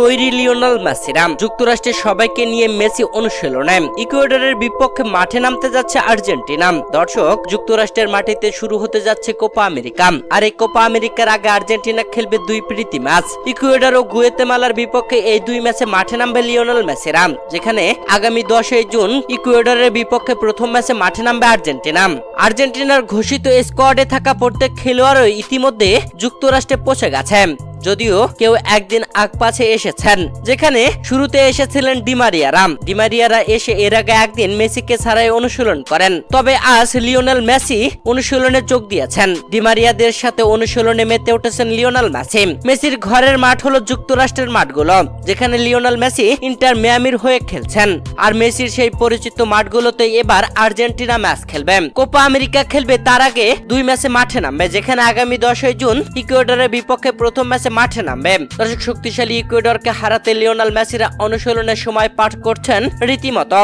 তৈরি লিওনাল মেসিরা যুক্তরাষ্ট্রের সবাইকে নিয়ে মেসি অনুশীলনে। ইকুয়েডরের বিপক্ষে মাঠে নামতে যাচ্ছে আর্জেন্টিনা। দর্শক, যুক্তরাষ্ট্রের মাটিতে শুরু হতে যাচ্ছে কোপা আমেরিকা। আর এই কোপা আমেরিকার আগে আর্জেন্টিনা খেলবে দুই প্রীতি ম্যাচ। ইকুয়েডর ও গুয়েতেমালার বিপক্ষে এই দুই ম্যাচে মাঠে নামবে লিওনাল মেসিরা যেখানে আগামী দশই জুন ইকুয়েডরের বিপক্ষে প্রথম ম্যাচে মাঠে নামবে আর্জেন্টিনা। আর্জেন্টিনার ঘোষিত স্কোয়াডে থাকা প্রত্যেক খেলোয়াড়ও ইতিমধ্যে যুক্তরাষ্ট্রে পৌঁছে গেছে। যদিও কেউ একদিন আগ পাছে এসেছেন, যেখানে শুরুতে এসেছিলেন ডিমারিয়ারা ডিমারিয়ারা এসে এর আগে একদিন মেসিকে ছাড়াই অনুশীলন করেন। তবে আজ লিওনেল মেসি অনুশীলনে যোগ দিয়েছেন। ডিমারিয়াদের সাথে অনুশীলনে মেতে উঠেছেন লিওনাল মেসি। মেসির ঘরের মাঠ হলো যুক্তরাষ্ট্রের মাঠগুলো, যেখানে লিওনাল মেসি ইন্টার মিয়ামির হয়ে খেলছেন। আর মেসির সেই পরিচিত মাঠগুলোতে এবার আর্জেন্টিনা ম্যাচ খেলবে। কোপা আমেরিকা খেলবে তার আগে দুই ম্যাচে মাঠে নামবে, যেখানে আগামী দশই জুন ইকুয়েডরের বিপক্ষে প্রথম ম্যাচে মাঠে নামবে। দর্শক শক্তিশালী ইকুয়েডরকে হারাতে লিওনাল মেসিরা অনুশীলনের সময় পাঠ করছেন রীতিমতো।